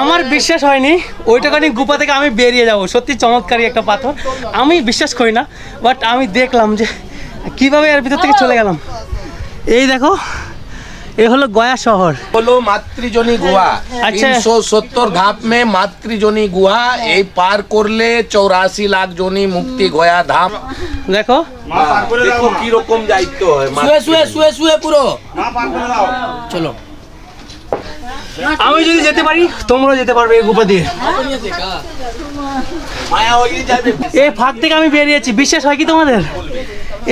আমার বিশ্বাস হয়নি ওইটাখানি গুপা থেকে আমি বেরিয়ে যাব। সত্যি চমৎকারী একটা পাথর। আমি বিশ্বাস করি না বাট আমি দেখলাম যে কীভাবে এর ভিতর থেকে চলে গেলাম। এই দেখো এ হলো গয়া শহর। হলো মাতৃজনী গুহা। আচ্ছা। তিনশো সত্তর ধাপ মে মাতৃজনী গুহা এই পার করলে চৌরাশি লাখ জনী মুক্তি গয়া ধাম। দেখো। দেখো কি রকম দায়িত্ব হয় শুয়ে শুয়ে শুয়ে শুয়ে পুরো। চলো। আমি যদি যেতে পারি তোমরাও যেতে পারবে এই গুপা দিয়ে। এই ফাঁক থেকে আমি বেরিয়েছি বিশ্বাস হয় কি তোমাদের?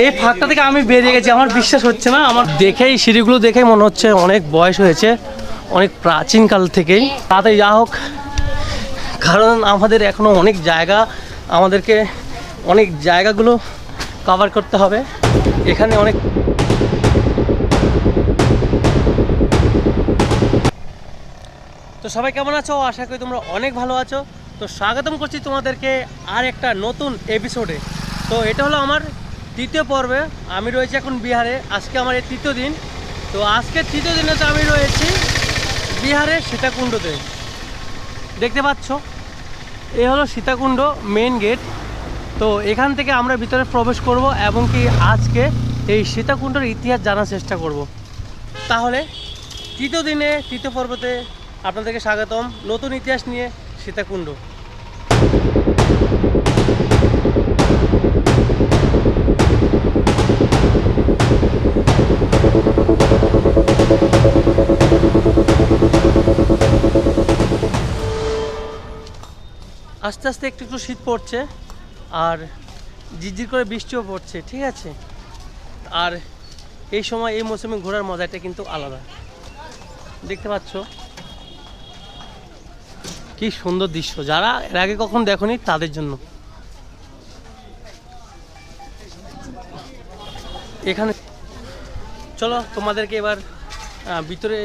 এই ফাঁকটা থেকে আমি বেরিয়ে গেছি। আমার বিশ্বাস হচ্ছে না। আমার দেখেই সিঁড়িগুলো দেখেই মনে হচ্ছে অনেক বয়স হয়েছে অনেক প্রাচীনকাল থেকেই। তাতে যা হোক কারণ আমাদের এখনও অনেক জায়গা আমাদেরকে অনেক জায়গাগুলো কভার করতে হবে। এখানে অনেক তো সবাই কেমন আছো? আশা করি তোমরা অনেক ভালো আছো। তো স্বাগতম করছি তোমাদেরকে আর একটা নতুন এপিসোডে তো এটা হলো আমার তৃতীয় পর্বে। আমি রয়েছি এখন বিহারে। আজকে আমার এই তৃতীয় দিন। তো আজকে তৃতীয় দিনে তো আমি রয়েছি বিহারের সীতাকুণ্ডতে। দেখতে পাচ্ছ? এ হলো সীতাকুণ্ড মেন গেট তো এখান থেকে আমরা ভিতরে প্রবেশ করব এবং কি আজকে এই সীতাকুণ্ডের ইতিহাস জানার চেষ্টা করব। তাহলে তৃতীয় দিনে, তৃতীয় পর্বতে আপনাদেরকে স্বাগতম। নতুন ইতিহাস নিয়ে সীতাকুণ্ড। আস্তে আস্তে একটু একটু শীত পড়ছে আর ঝিরঝির করে বৃষ্টিও পড়ছে, ঠিক আছে? আর এই সময় এই মৌসুমে ঘোরার মজাটা কিন্তু আলাদা। দেখতে পাচ্ছ? কি সুন্দর দৃশ্য। যারা এর আগে কখন দেখনি, তাদের জন্য। এখানে চলো তোমাদেরকে এবার ভিতরে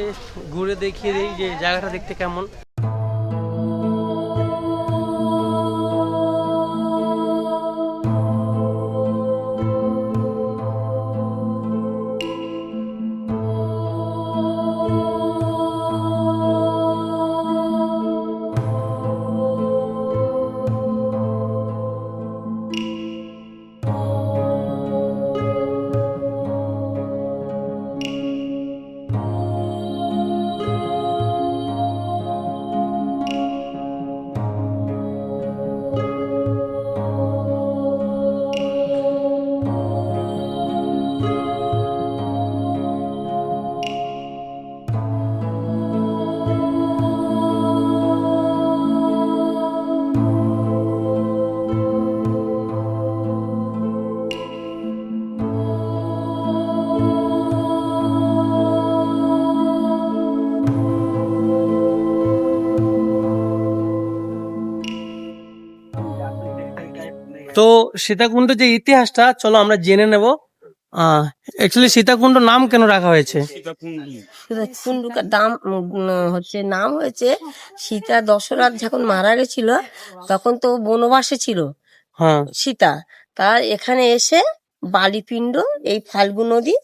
ঘুরে দেখিয়ে দিই যে জায়গাটা দেখতে কেমন। তো সীতাকুণ্ড যে ইতিহাসটা চলো আমরা জেনে নেব। অ্যাকচুয়ালি সীতাকুণ্ড নাম কেন রাখা হয়েছে? কুণ্ডুকার দাম হচ্ছে নাম হয়েছে সীতা দশরথ যখন মারা গেছিল তখন তো বনবাসে ছিল হ্যাঁ। সীতা। তার এখানে এসে বালিপিণ্ড এই ফাল্গু নদী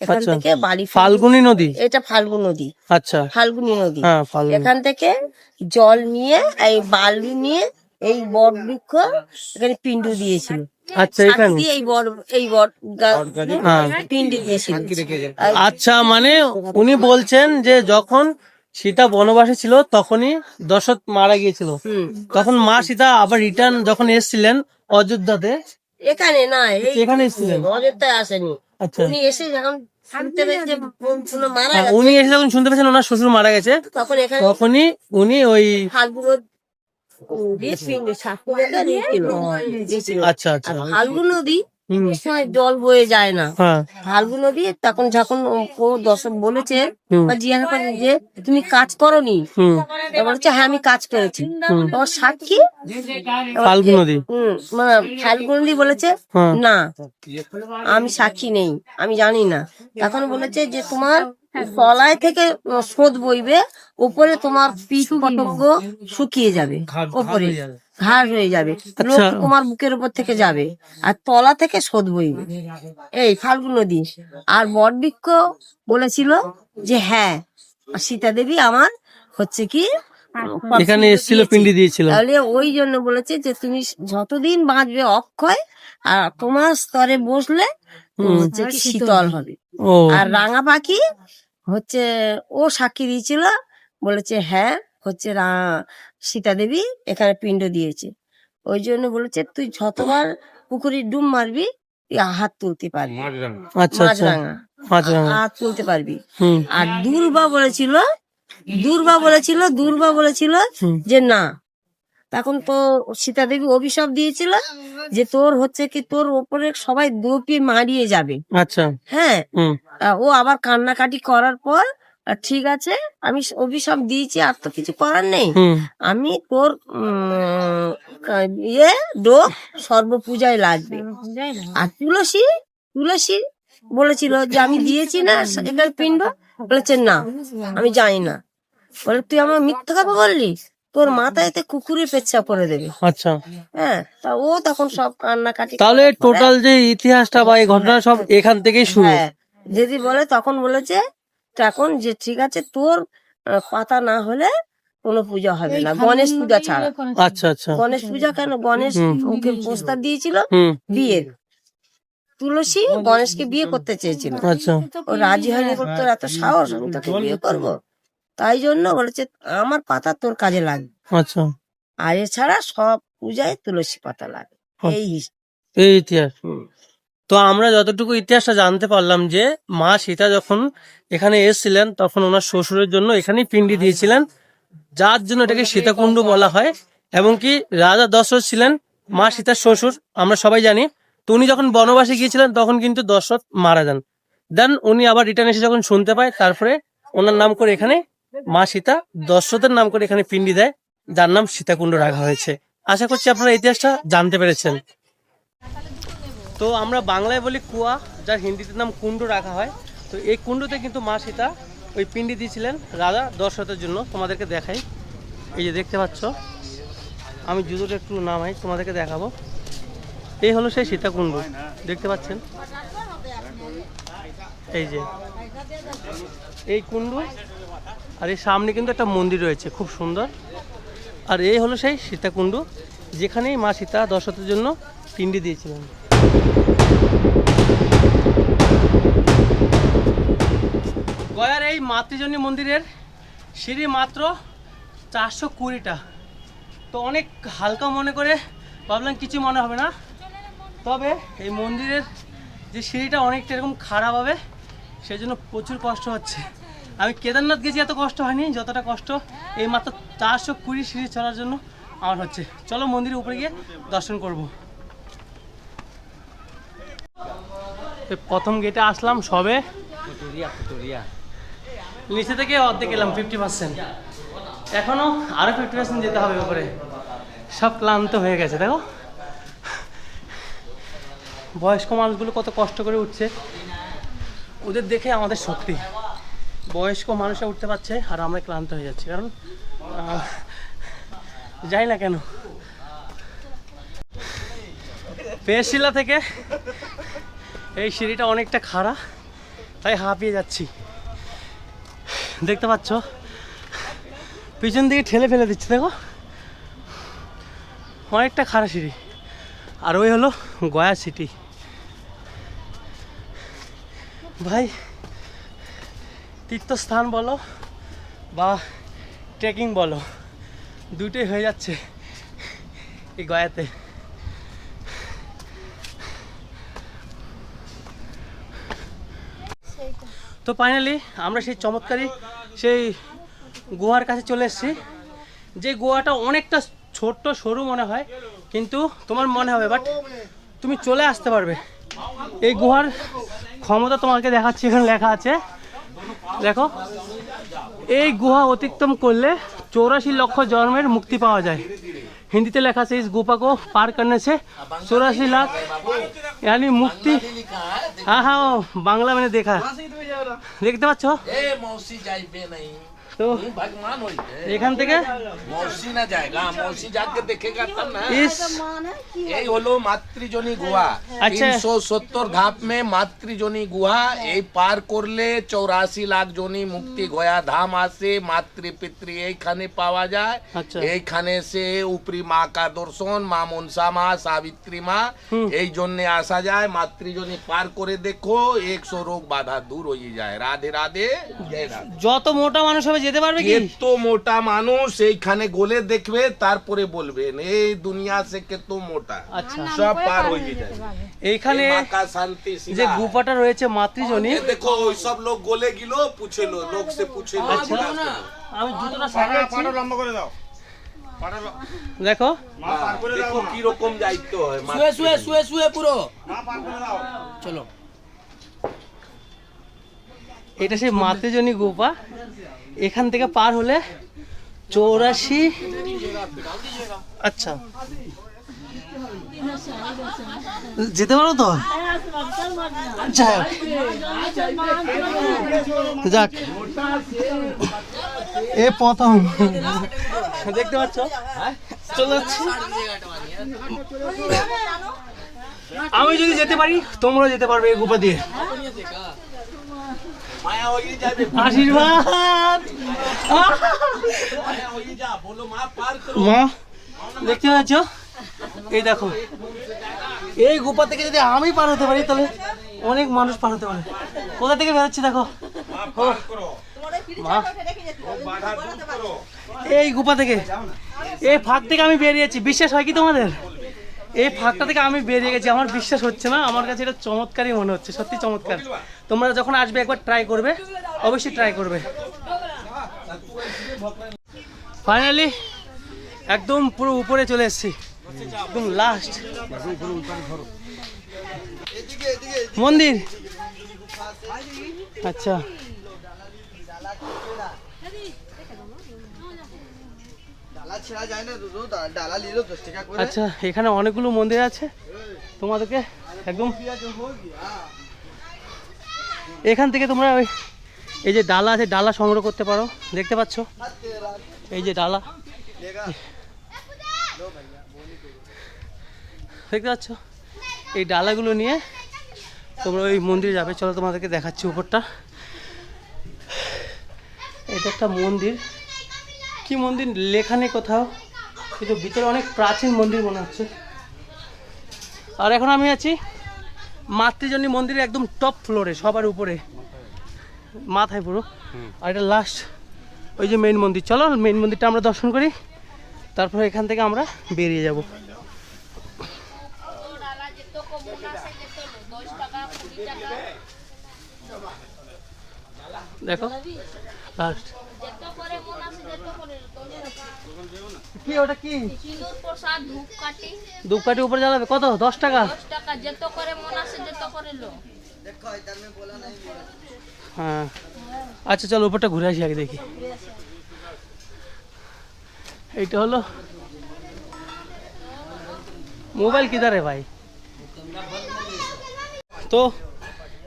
এখান আচ্ছা। থেকে বালি ফাল্গুনি নদী? এটা ফাল্গু নদী। আচ্ছা। ফাল্গুনি নদী। হ্যাঁ এখান থেকে জল নিয়ে এই বালি নিয়ে এই বট বৃক্ষ এখানে পিণ্ড দিয়েছিল। আচ্ছা এখানে। এই বট এই বট গা- হ্যাঁ দিয়েছিল। আচ্ছা মানে উনি বলছেন যে যখন সীতা বনবাসে ছিল তখনই দশরথ মারা গিয়েছিল। তখন মা সীতা আবার রিটার্ন যখন এসেছিলেন অযোধ্যাতে? এখানে না এখানে এসেছিলেন। অযোধ্যায় আসেনি। আচ্ছা। উনি এসে যখন হ্যাঁ, গেছে। উনি এসে যখন শুনতে পেয়েছেন ওনার শ্বশুর মারা গেছে। তখন এখানে তখনই উনি ওই ফাল্গুন দিয়েছিল দিয়েছিল। আচ্ছা আচ্ছা। আর ফাল্গুন নদী হুম এই সময় জল বয়ে যায় না। হ্যাঁ। ফাল্গুন নদী তখন যখন ও- দর্শক বলেছে বা জিজ্ঞাসা করে যে তুমি কাজ করনি? হুম। বলছে হ্যাঁ আমি কাজ করেছি। তোমার সাক্ষী ফাল্গুন নদী। মানে ফাল্গুন নদী বলেছে হ্যাঁ। না আমি সাক্ষী নেই আমি জানি না। তখন বলেছে যে তোমার তলায় থেকে স্রোত বইবে উপরে তোমার পিঠ পতঙ্গ শুকিয়ে যাবে উপরে। ঘাস হয়ে যাবে। আচ্ছা। তোমার বুকের উপর থেকে যাবে আর তলা থেকে স্রোত বইবে। এই ফাল্গুন নদী আর বটবৃক্ষ বলেছিল যে হ্যাঁ সীতা দেবী আমার হচ্ছে কি এখানে এসেছিল পিন্ডি দিয়েছিল। তাহলে ওই জন্য বলেছে যে তুমি যতদিন বাঁচবে অক্ষয় আর তোমার স্তরে বসলে হচ্ছে কি শীতল হবে। আর রাঙা পাখি হচ্ছে ও সাক্ষী দিয়েছিল বলেছে হ্যাঁ হচ্ছে সীতা দেবী এখানে পিণ্ড দিয়েছে। ওই জন্য বলেছে তুই যতবার পুকুরে ডুব মারবি তুই হাত তুলতে পারবি। আচ্ছা আচ্ছা। হাত তুলতে পারবি। আর দুর্বা বলেছিল দুর্বা বলেছিল দুর্বা বলেছিল যে না। তখন তো সীতা দেবী অভিশাপ দিয়েছিল যে তোর হচ্ছে কি তোর ওপরে সবাই দোপিয়ে মারিয়ে যাবে। আচ্ছা। হ্যাঁ? ও আবার কান্নাকাটি করার পর ঠিক আছে আমি অভিশাপ দিয়েছি আর তো কিছু করার নেই। আমি তোর ইয়ে ডোক সর্বপূজায় লাগবে। আর তুলসী তুলসী বলেছিল যে আমি দিয়েছি না এবার পিণ্ড বলেছে না আমি জানি না। বলে তুই আমার মিথ্যা কথা বললি? তোর মাথায় কুকুরে পেচ্ছা করে দেবে। আচ্ছা। হ্যাঁ তা ও তখন সব কান্নাকাটি তাহলে টোটাল যে ইতিহাসটা বা এই ঘটনা সব এখান থেকেই শুরু। হ্যাঁ যদি বলে তখন বলেছে তখন যে ঠিক আছে তোর পাতা না হলে কোনো পূজা হবে না। গণেশ পূজা ছাড়া। আচ্ছা আচ্ছা। গণেশ পূজা কেন? গণেশ ওকে প্রস্তাব দিয়েছিল হুম। বিয়ের। তুলসী গণেশকে বিয়ে করতে চেয়েছিল। আচ্ছা। ও রাজি হয়নি তোর এত সাহস আমি তোকে বিয়ে করব। তাই জন্য বলেছে আমার পাতা তোর কাজে লাগবে। আচ্ছা। আর এছাড়া সব পূজায় তুলসী পাতা লাগে। এই এই ইতিহাস। হুম। তো আমরা যতটুকু ইতিহাসটা জানতে পারলাম যে মা সীতা যখন এখানে এসেছিলেন তখন ওনার শ্বশুরের জন্য এখানেই পিণ্ডি দিয়েছিলেন। যার জন্য এটাকে সীতাকুণ্ড। বলা হয় এবং কি রাজা দশরথ ছিলেন মা সীতার শ্বশুর আমরা সবাই জানি। তো উনি যখন বনবাসে গিয়েছিলেন তখন কিন্তু দশরথ মারা যান। দেন উনি আবার রিটার্ন এসে যখন শুনতে পায় তারপরে ওনার নাম করে এখানে মা সীতা দশরথের নাম করে এখানে পিণ্ডি দেয় যার নাম সীতাকুণ্ড রাখা হয়েছে। আশা করছি আপনারা ইতিহাসটা জানতে পেরেছেন। তো আমরা বাংলায় বলি কুয়া, যার হিন্দিতে নাম কুণ্ড রাখা হয়। তো এই কুণ্ডতে কিন্তু মা সীতা ওই পিণ্ডি দিয়েছিলেন। রাজা দশরথের জন্য তোমাদেরকে দেখাই। এই যে দেখতে পাচ্ছ, আমি জুতোটা একটু নামাই, তোমাদেরকে দেখাবো। এই হলো সেই সীতাকুণ্ড দেখতে পাচ্ছেন? এই যে, এই কুণ্ড, আর এই সামনে কিন্তু একটা মন্দির রয়েছে, খুব সুন্দর। আর এই হলো সেই সীতাকুণ্ড যেখানেই মা সীতা দশরথের জন্য পিণ্ডি দিয়েছিলেন। গয়ার এই মাতৃজনী মন্দিরের সিঁড়ি মাত্র চারশো কুড়িটা। তো অনেক হালকা মনে করে ভাবলাম কিছু মনে হবে না। তবে এই মন্দিরের যে সিঁড়িটা অনেকটা এরকম খারাপ হবে সেই জন্য প্রচুর কষ্ট হচ্ছে। আমি কেদারনাথ গেছি, এত কষ্ট হয়নি, যতটা কষ্ট এই মাত্র চারশো কুড়ি সিঁড়ি চড়ার জন্য আমার হচ্ছে। চলো মন্দিরের উপরে গিয়ে দর্শন করব। প্রথম গেটে আসলাম, সবে। নিচে থেকে অর্ধেক এলাম ফিফটি পার্সেন্ট এখনও আরও ফিফটি পার্সেন্ট যেতে হবে উপরে। সব ক্লান্ত হয়ে গেছে, দেখো। বয়স্ক মানুষগুলো কত কষ্ট করে উঠছে। ওদের দেখে আমাদের শক্তি। বয়স্ক মানুষরা উঠতে পারছে আর আমরা ক্লান্ত হয়ে যাচ্ছি, কারণ যাই না কেন। পেশিলা থেকে এই সিঁড়িটা অনেকটা খাড়া, তাই হাঁপিয়ে যাচ্ছি। দেখতে পাচ্ছ? পিছন দিকে ঠেলে ফেলে দিচ্ছে, দেখো। অনেকটা খাড়া সিঁড়ি। আর ওই হলো গয়া সিটি ভাই, তীর্থস্থান বলো বা ট্রেকিং বলো, দুটোই হয়ে যাচ্ছে এই গয়াতে। তো ফাইনালি আমরা সেই চমৎকারী সেই গুহার কাছে চলে এসেছি। যে গুহাটা অনেকটা ছোট্ট, সরু মনে হয়, কিন্তু তোমার মনে হবে বাট তুমি চলে আসতে পারবে। এই গুহার ক্ষমতা তোমাকে দেখাচ্ছি, এখানে লেখা আছে। দেখো, এই গুহা অতিক্রম করলে চৌরাশি লক্ষ জন্মের মুক্তি পাওয়া যায়। হিন্দিতে লেখা আছে ইস গুপাকো পার করনে চৌরাশি লাখ মুক্তি হ্যাঁ হ্যাঁ বাংলা মানে দেখা। দেখতে পাচ্ছ? এ মৌসি যাইবে নাই তো এখান থেকে? মৌসি জায়গা মৌসি যাকে দেখে কাটতাম না? এই হলো মাতৃজনী গুহা। আচ্ছা। তিনশো সত্তর মে মাতৃজনী গুহা এই পার করলে চৌরাশি লাখ জনী মুক্তি গয়া ধাম আসে মাতৃ পিতৃ এইখানে পাওয়া যায়। আচ্ছা। এইখানে সে উপরি মা কা দর্শন মা মনসা মা সাবিত্রী মা এই জন্যে আসা যায়। মাতৃজনী পার করে দেখো একশো রোগ বাধা দূর হয়ে যায়। রাধে রাধে যত মোটা মানুষ হবে যেতে পারবে কি? এত মোটা মানুষ এইখানে গোলে দেখবে তারপরে বলবেন এই দুনিয়া সে কত মোটা। আচ্ছা। সব পার হয়ে যাবে এইখানে যে গুপাটা রয়েছে মাতৃজনী। দেখো ওই সব লোক গোলে গিলো পুছেলো লোক সে পুছেলো আচ্ছা। না আমি জুতোটা সারা লম্বা করে দাও। দেখো। কি রকম দায়িত্ব হয় শুয়ে শুয়ে শুয়ে শুয়ে পুরো। চলো। এটা সেই মাতৃজনী গুফা এখান থেকে পার হলে চৌরাশি। আচ্ছা। যেতে পারো তো? যাক যাক। এ প্রথম দেখতে পাচ্ছ? চলে যাচ্ছি। আমি যদি যেতে পারি তোমরা যেতে পারবে এই গুফা দিয়ে। আশীর্বাদ। মা, দেখতে পাচ্ছ? এই দেখো। এই গুপা থেকে যদি আমি পার হতে পারি, তাহলে অনেক মানুষ পার হতে পারে। কোথা থেকে বেরোচ্ছি দেখো? এই গুপা থেকে। এই ফাঁক থেকে আমি বেরিয়েছি বিশ্বাস হয় কি তোমাদের? এই ফাঁকটা থেকে আমি বেরিয়ে গেছি। আমার বিশ্বাস হচ্ছে না। আমার কাছে এটা চমৎকারই মনে হচ্ছে। সত্যি চমৎকার। তোমরা যখন আসবে একবার ট্রাই করবে, অবশ্যই ট্রাই করবে। ফাইনালি একদম পুরো উপরে চলে এসেছি। একদম লাস্ট মন্দির। আচ্ছা। আচ্ছা এখানে অনেকগুলো মন্দির আছে। তোমাদেরকে একদম এখান থেকে তোমরা ওই এই যে ডালা আছে, ডালা সংগ্রহ করতে পারো। দেখতে পাচ্ছ? এই যে ডালা। দেখতে পাচ্ছ? এই ডালাগুলো নিয়ে তোমরা ওই মন্দিরে যাবে। চলো তোমাদেরকে দেখাচ্ছি উপরটা। এটা একটা মন্দির। কি মন্দির? লেখা নেই কোথাও। কিন্তু ভিতরে অনেক প্রাচীন মন্দির মনে হচ্ছে। আর এখন আমি আছি মাতৃজনী মন্দিরের একদম টপ ফ্লোরে সবার উপরে। মাথায় পুরো। আর এটা লাস্ট ওই যে মেইন মন্দির। চলো মেইন মন্দিরটা আমরা দর্শন করি। তারপরে এখান থেকে আমরা বেরিয়ে যাব। দেখো লাস্ট কি ওটা কি? সিঁদুর প্রসাদ ধূপকাঠি। ধূপকাঠি উপরে জ্বালাবে? কত? দশ টাকা? দশ টাকা যেত করে মন আসে যেত করে লো। হ্যাঁ। আচ্ছা চলো উপরটা ঘুরে আসি আগে দেখি। এইটা হলো? মোবাইল কিধারে ভাই? তো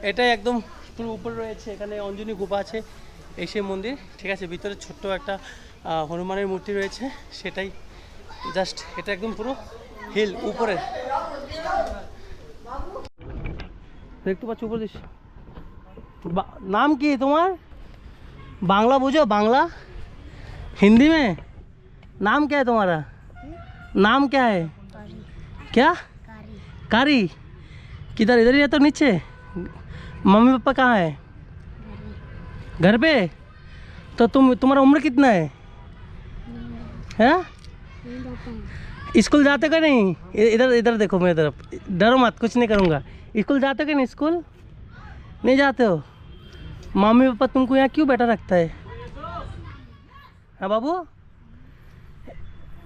এটাই একদম পুরো উপরে রয়েছে। এখানে অঞ্জনী গুপা আছে এই সেই মন্দির। ঠিক আছে ভিতরে ছোট্ট একটা হনুমানের মূর্তি রয়েছে সেটাই জাস্ট এটা একদম পুরো হিল উপরে দেখতে পাচ্ছ উপরে দৃশ্য। बा- नाम की है तुम्हार बांग्ला बुझो बांग्ला हिंदी में नाम क्या है तुम्हारा नाम क्या है क्या कारी किधर इधर ही है तो नीचे मम्मी पापा कहाँ है घर पे तो तुम तुम्हारा उम्र कितना है हैं स्कूल जाते का नहीं इ- इधर इधर देखो मेरी तरफ डरो मत कुछ नहीं करूँगा स्कूल जाते हो कि नहीं स्कूल नहीं जाते हो मम्मी पापा तुमको यहाँ क्यों बैठा रखता है हाँ बाबू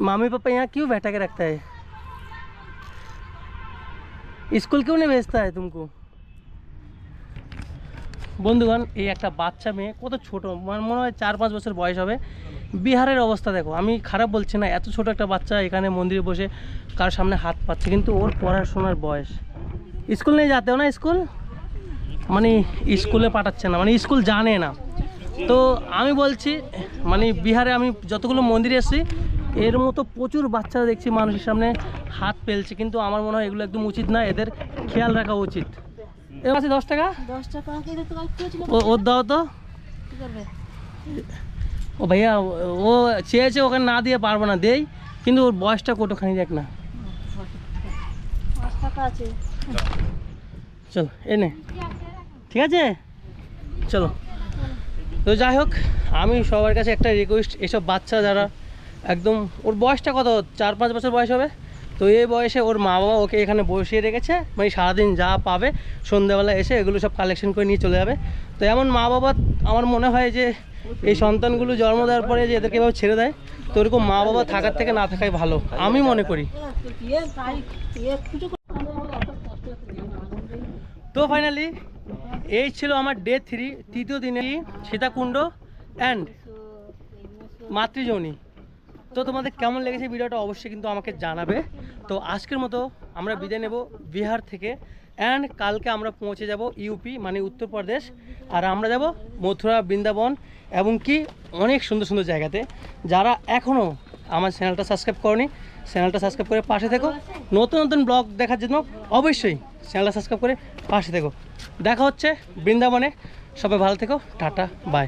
मम्मी पापा यहाँ क्यों बैठा के रखता है स्कूल क्यों नहीं भेजता है तुमको বন্ধুগণ এই একটা বাচ্চা মেয়ে কত ছোট আমার মনে হয় চার পাঁচ বছর বয়স হবে বিহারের অবস্থা দেখো আমি খারাপ বলছি না এত ছোট একটা বাচ্চা এখানে মন্দিরে বসে কার সামনে হাত পাচ্ছে কিন্তু ওর পড়াশোনার বয়স। স্কুল নিয়ে যাতে না স্কুল? মানে স্কুলে পাঠাচ্ছে না মানে স্কুল জানে না। তো আমি বলছি মানে বিহারে আমি যতগুলো মন্দিরে এসেছি এর মতো প্রচুর বাচ্চারা দেখছি মানুষের সামনে হাত পেলছে কিন্তু আমার মনে হয় এগুলো একদম উচিত না এদের খেয়াল রাখা উচিত। এর আছে দশ টাকা? দশ টাকা ওর দাও তো। ও ভাইয়া, ও- চেয়েছে ওখানে না দিয়ে পারব না, দেই। কিন্তু ওর বয়সটা কতখানি দেখ না। চলো এনে ঠিক আছে? চলো। তো যাই হোক, আমি সবার কাছে একটা রিকোয়েস্ট এসব বাচ্চা যারা একদম, ওর বয়সটা কত? চার পাঁচ বছর বয়স হবে। তো এই বয়সে ওর মা বাবা ওকে এখানে বসিয়ে রেখেছে মানে সারাদিন যা পাবে, সন্ধ্যাবেলা এসে এগুলো সব কালেকশন করে নিয়ে চলে যাবে। তো এমন মা বাবা, আমার মনে হয় যে এই সন্তানগুলো জন্ম দেওয়ার পরে যে এদেরকে এভাবে ছেড়ে দেয়, তো ওরকম মা বাবা থাকার থেকে না থাকাই ভালো, আমি মনে করি। তো ফাইনালি এই ছিল আমার ডে থ্রি তৃতীয় দিনে সীতাকুণ্ড অ্যান্ড মাতৃজনী তো তোমাদের কেমন লেগেছে ভিডিওটা অবশ্যই কিন্তু আমাকে জানাবে। তো আজকের মতো আমরা বিদায় নেব বিহার থেকে। অ্যান্ড কালকে আমরা পৌঁছে যাব ইউপি মানে উত্তরপ্রদেশ আর আমরা যাব মথুরা বৃন্দাবন এবং কি অনেক সুন্দর সুন্দর জায়গাতে। যারা এখনও আমার চ্যানেলটা সাবস্ক্রাইব করনি চ্যানেলটা সাবস্ক্রাইব করে পাশে থেকো। নতুন নতুন ব্লগ দেখার জন্য অবশ্যই চ্যানেলটা সাবস্ক্রাইব করে পাশে থেকো। দেখা হচ্ছে বৃন্দাবনে। সবাই ভালো থেকো। Tata bye